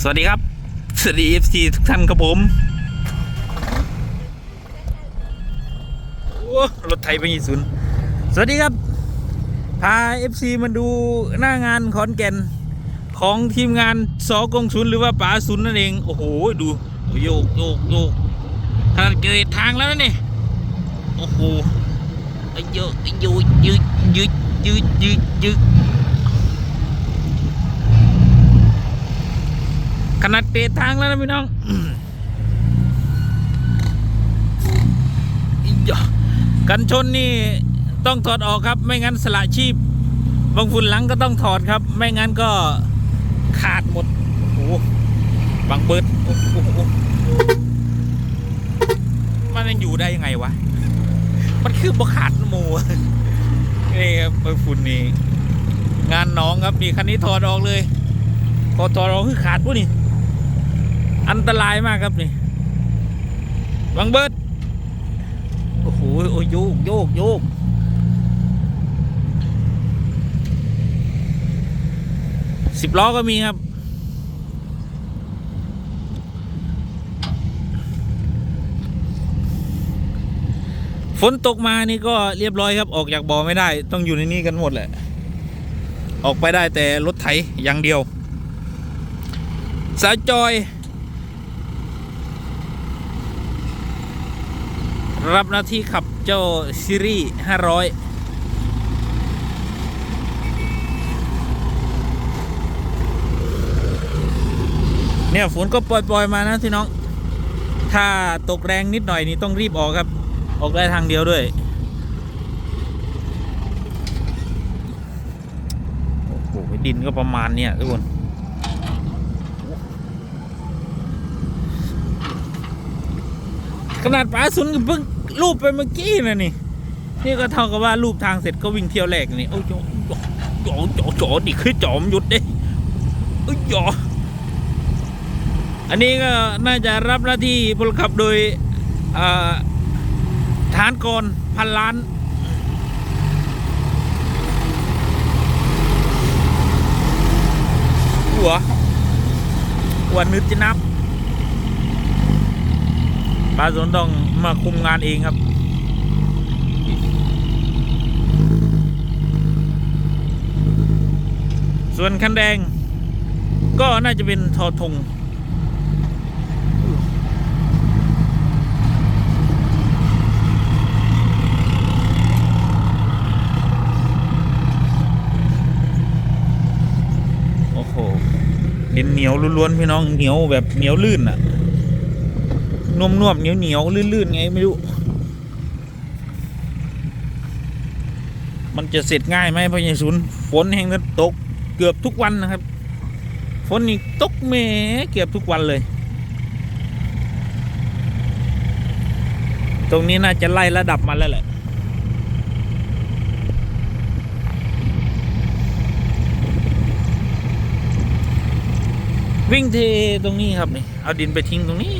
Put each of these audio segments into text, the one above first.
สวัสดีครับ สวัสดีเอฟซีทุกท่านครับผมโอ้รถไทยไปยี่ศูนย์สวัสดีครับ พาเอฟซีมาดูหน้างานขอนแก่น ของทีมงานสอกงศูนย์หรือว่าป๋าศูนย์นั่นเอง โอ้โห ดูโยกโยกโยกขนาดเกิดทางแล้วนี่โอ้โหไอ้เยอะไอ้ยูยืดยืดยืดยืดยืด ขนาดเปรทางแล้วนะพี่น้องอืมอิ๊ยะกันชนนี่ต้องถอดออกครับ ไม่งั้นสละชีพ บางฝุ่นหลังก็ต้องถอดครับ ไม่งั้นก็ขาดหมด โอ้บางเบิดโอ้โหมันยังอยู่ได้ยังไงวะ มันคือบขาดหมูนี่ครับบางฝุ่นนี่งานน้องครับนี่คันนี้ถอดออกเลยพอถอดออกคือขาดปุ๊นี่ อันตรายมากครับนี่บางเบิดโอ้โหโอ้ยโยกโยกโยกสิบล้อก็มีครับฝนตกมานี่ก็เรียบร้อยครับ ออกจากบ่อไม่ได้ ต้องอยู่ในนี้กันหมดแหละ ออกไปได้แต่รถไถอย่างเดียว สาวจอย รับหน้าที่ขับเจ้าซีรีส์ห้าร้อยเนี่ยฝนก็ปล่อยๆมานะที่น้อง ถ้าตกแรงนิดหน่อยนี่ต้องรีบออกครับ ออกได้ทางเดียวด้วย โอ้โหดินก็ประมาณเนี้ยทุกคน ขนาดป๋าสุนก็เพิ่ง รูปไปเมื่อกี้นะนี่ นี่ก็เท่ากับว่ารูปทางเสร็จก็วิ่งเที่ยวแรกนี่โอ้ยโจโจโจโจดิคือจอมหยุดเด้โอ้ยจออันนี้ก็น่าจะรับหน้าที่พลขับโดยฐานกรพันล้านหัวหัวนึกจะนับปลาสนต้อง มาคุมงานเองครับส่วนคันแดง ก็น่าจะเป็นทอทงโอ้โหดินเหนียวล้วนๆพี่น้องเหนียวแบบเหนียวลื่นอะ นุ่มๆเหนียวเหนียวๆลื่นๆไงไม่รู้ มันจะเสร็จง่ายไหมพญาศูนย์ฝนแห่งนั้นตกเกือบทุกวันนะครับ ฝนนี่ตกเมเกือบทุกวันเลย ตรงนี้น่าจะไล่ระดับมาแล้วแหละวิ่งเทตรงนี้ครับนี่เอาดินไปทิ้งตรงนี้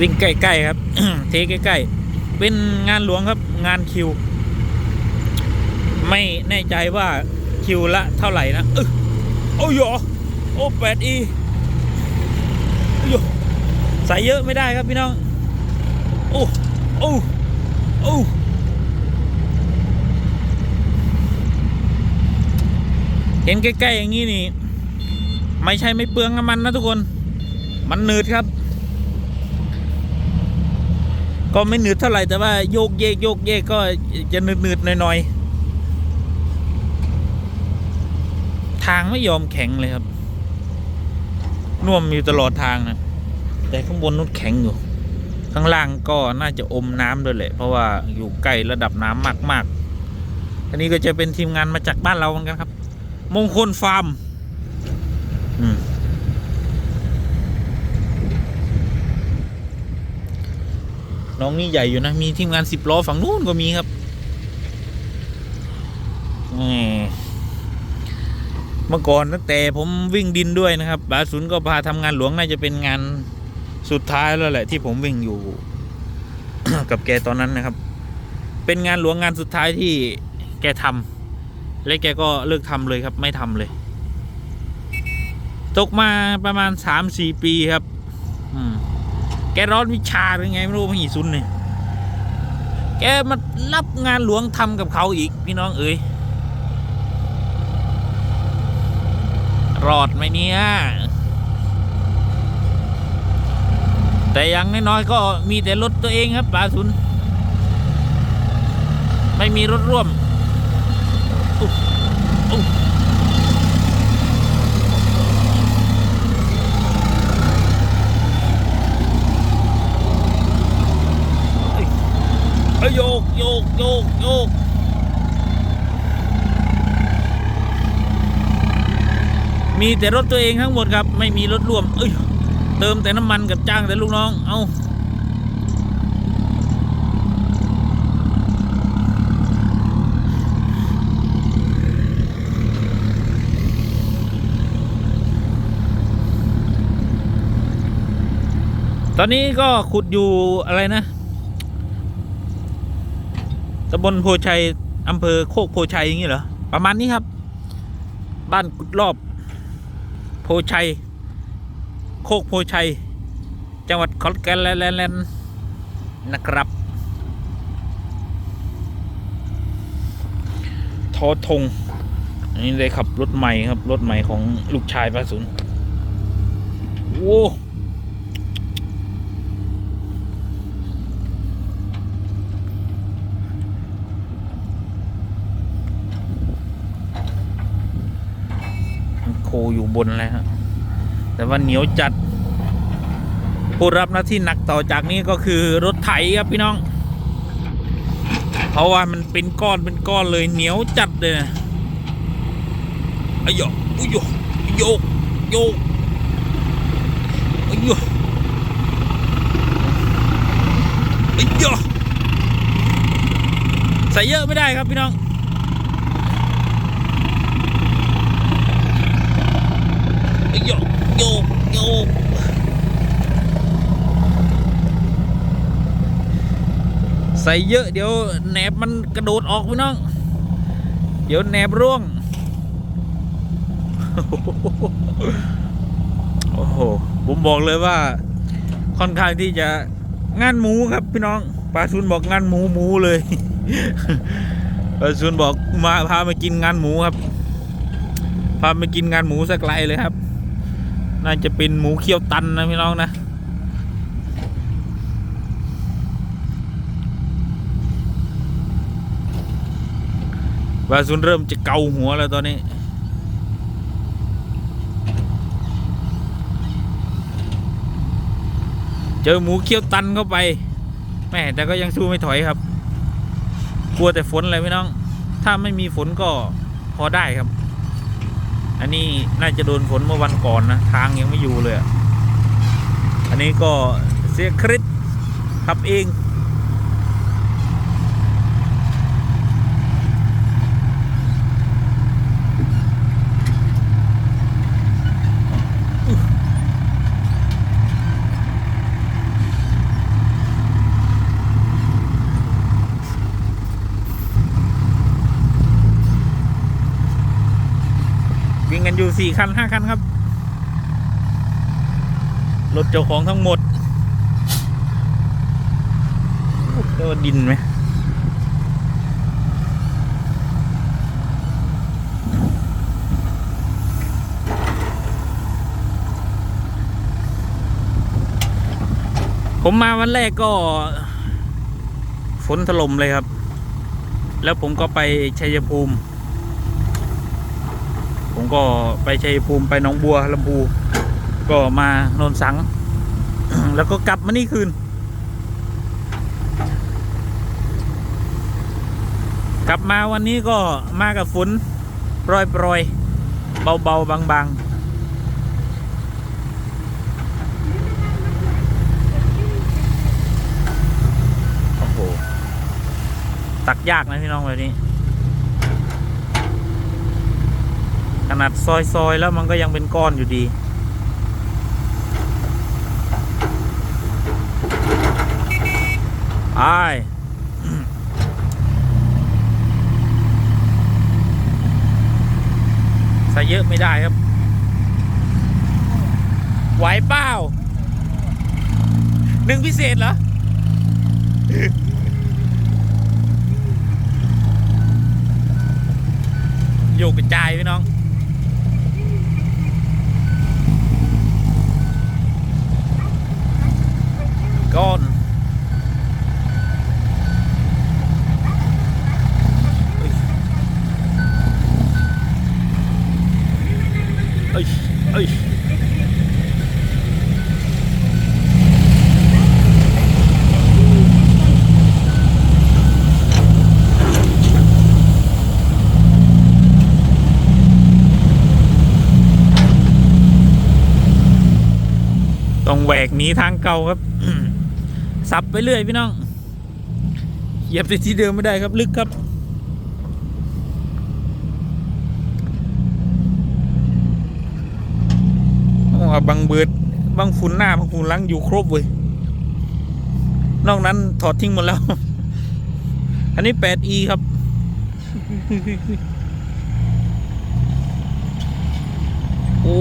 วิ่งใกล้ๆครับ เทใกล้ๆเป็นงานหลวงครับ งานคิว ไม่แน่ใจว่าคิวละเท่าไหร่นะเอยโอ้ยโโอ้แปดอีโยใส่เยอะไม่ได้ครับพี่น้อง โอ้โอ้โอ้เห็นใกล้ๆอย่างนี้นี่ ไม่ใช่ไม่เปลืองน้ำมันนะทุกคน มันหนืดครับ ก็ไม่หนืดเท่าไหร่แต่ว่าโยกเยกโยกเยกก็จะหนืดหนืดๆหน่อยๆทางไม่ยอมแข็งเลยครับน่วมอยู่ตลอดทางนะแต่ข้างบนนู้นแข็งอยู่ ข้างล่างก็น่าจะอมน้ำด้วยแหละ เพราะว่าอยู่ใกล้ระดับน้ำมากๆอันนี้ก็จะเป็นทีมงานมาจากบ้านเราเหมือนกันครับ มงคลฟาร์ม น้องนี่ใหญ่อยู่นะ มีทีมงานสิบล้อฝั่งนู้นก็มีครับเมื่อก่อนตั้งแต่ผมวิ่งดินด้วยนะครับบาสุนก็พาทำงานหลวงน่าจะเป็นงานสุดท้ายแล้วแหละ ที่ผมวิ่งอยู่ กับแกตอนนั้นนะครับ เป็นงานหลวงงานสุดท้ายที่แกทำแล้วแกก็เลิกทำเลยครับ ไม่ทำเลย ตกมาประมาณสามสี่ปีครับ อืม แกร้อนวิชาหรือไงไม่รู้พี่ซุนเนี่ยแกมารับงานหลวงทำกับเขาอีกพี่น้องเอ๋ยรอดไหมเนี่ยแต่อย่างน้อยๆก็มีแต่รถตัวเองครับป่าซุน ไม่มีรถร่วมอุ๊ยอุ๊ยเอ้ย โยกโยกโยกโยกมีแต่รถตัวเองทั้งหมดครับ ไม่มีรถร่วม เอ้ย เติมแต่น้ำมันกับจ้างแต่ลูกน้อง เอาตอนนี้ก็ขุดอยู่อะไรนะ ตำบลโพชัยอำเภอโคกโพชัยอย่างนี้เหรอ ประมาณนี้ครับ บ้านกุดรอบ โพชัย โคกโพชัย จังหวัดขอนแก่นแลนนะครับทอทงอันนี้เลยขับรถใหม่ครับ รถใหม่ของลูกชายป้าสุนโอ้โค อยู่บนเลยฮะแต่ว่าเหนียวจัด ผู้รับหน้าที่หนักต่อจากนี้ก็คือรถไถครับพี่น้อง เพราะว่ามันเป็นก้อนเป็นก้อนเลยเหนียวจัดเลยนะอ้ยโยอ้ยโยโยกโยกอ้ยโยอ้ยโยใส่เยอะไม่ได้ครับพี่น้อง โยกโยกโยก ใส่เยอะเดี๋ยวแหนบมันกระโดดออกพี่น้อง เดี๋ยวแหนบร่วง โอ้โห ผมบอกเลยว่า ค่อนข้างที่จะงานหมูครับพี่น้องปลาชุนบอกงานหมูหมูเลยปลาชุนบอกมาพามากินงานหมูครับ พามากินงานหมูสักไกลเลยครับ น่าจะเป็นหมูเคี่ยวตันนะพี่น้องนะ วาซุนเริ่มจะเกาหัวแล้วตอนนี้ เจอหมูเคี่ยวตันเข้าไป แม่แต่ก็ยังสู้ไม่ถอยครับ กลัวแต่ฝนอะไรพี่น้อง ถ้าไม่มีฝนก็พอได้ครับ อันนี้น่าจะโดนฝนเมื่อวันก่อนนะ ทางยังไม่อยู่เลยอะอันนี้ก็เสียคริสขับเอง สี่คันห้าคันครับรถเจ้าของทั้งหมดโอ้เรียกว่าดินไหมผมมาวันแรกก็ ฝนถล่มเลยครับ แล้วผมก็ไปชัยภูมิ ผมก็ไปชัยภูมิไปหนองบัวลำพูก็มานนสัง แล้วก็กลับมานี่คืน กลับมาวันนี้ก็มากับฝนโปรยโปรยเบาเบาๆบางบางๆโอ้โหตักยากนะพี่น้องแบบนี้ นาดซอยๆ แล้วมันก็ยังเป็นก้อนอยู่ดีไปเยอะไม่ได้ครับ ไหวเปล่าหนึ่งพิเศษเหรอโยกกระจายพี่น้อง ก้อน เอ้ยเอ้ยต้องแหว กหนีทางเก่าครับสับไปเรื่อยพี่น้องเหยียบไปที่เดิมไม่ได้ครับลึกครับโอ้บังเบิดบังฝุ่นหน้าบังฝุ่นหลังอยู่ครบเว้ยนอกนั้นถอดทิ้งหมดแล้ว อันนี้ 8e ครับ โอ้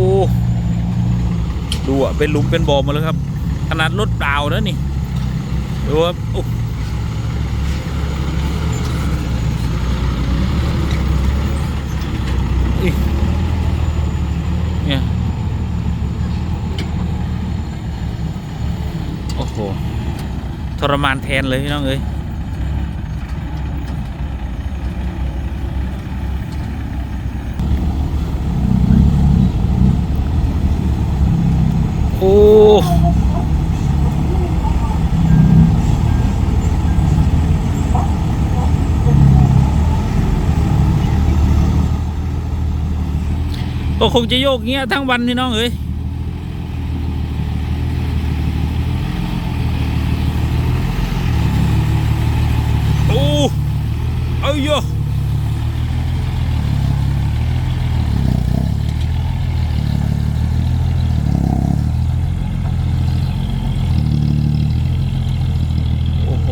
ดูอะเป็นหลุมเป็นบ่อมาแล้วครับ ขนาดรถเปล่าแล้วนี่ดูครับโอ้อุ๊ยเนี่ยโอ้โหทรมานแทนเลยพี่น้องเอ้ย โอ้ ก็คงจะโยกเงี้ยทั้งวันนี่น้องเอ้ย โอ้เอ้ยโยโอ้โห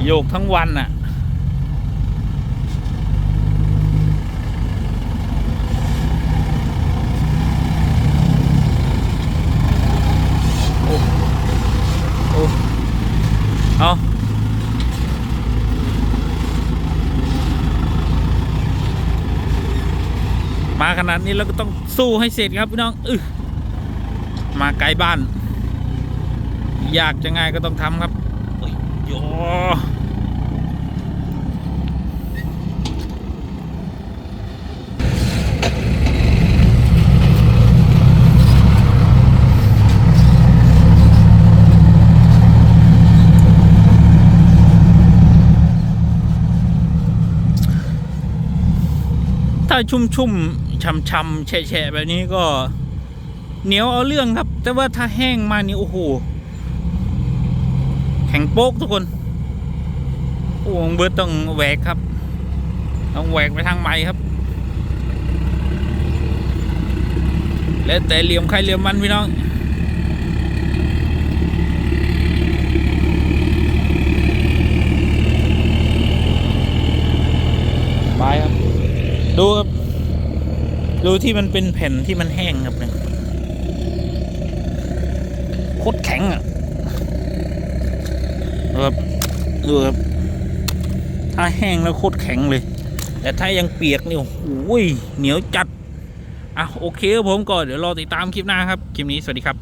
โยกทั้งวันน่ะ โอ้โอ้เอามาขนาดนี้เราก็ต้องสู้ให้เสร็จครับพี่น้องอึมาไกลบ้าน อยากจะไงก็ต้องทำครับโอ้ยโย ถ้าชุ่มๆช่ำๆแฉะๆแบบนี้ก็เหนียวเอาเรื่องครับ แต่ว่าถ้าแห้งมานี่โอ้โหแข็งโป๊กทุกคนโอ้เบิร์ตต้องแหวกครับ ต้องแหวกไปทางใหม่ครับ แล้วแต่เหลี่ยมใครเหลี่ยมมันพี่น้อง ไปครับ ดูครับ ดูที่มันเป็นแผ่นที่มันแห้งครับเนี่ยโคตรแข็งอะครับดูครับ ถ้าแห้งแล้วโคตรแข็งเลย แต่ถ้ายังเปียกนี่โอ้ยเหนียวจัดอะโอเคครับผมก็เดี๋ยวรอติดตามคลิปหน้าครับ คลิปนี้สวัสดีครับ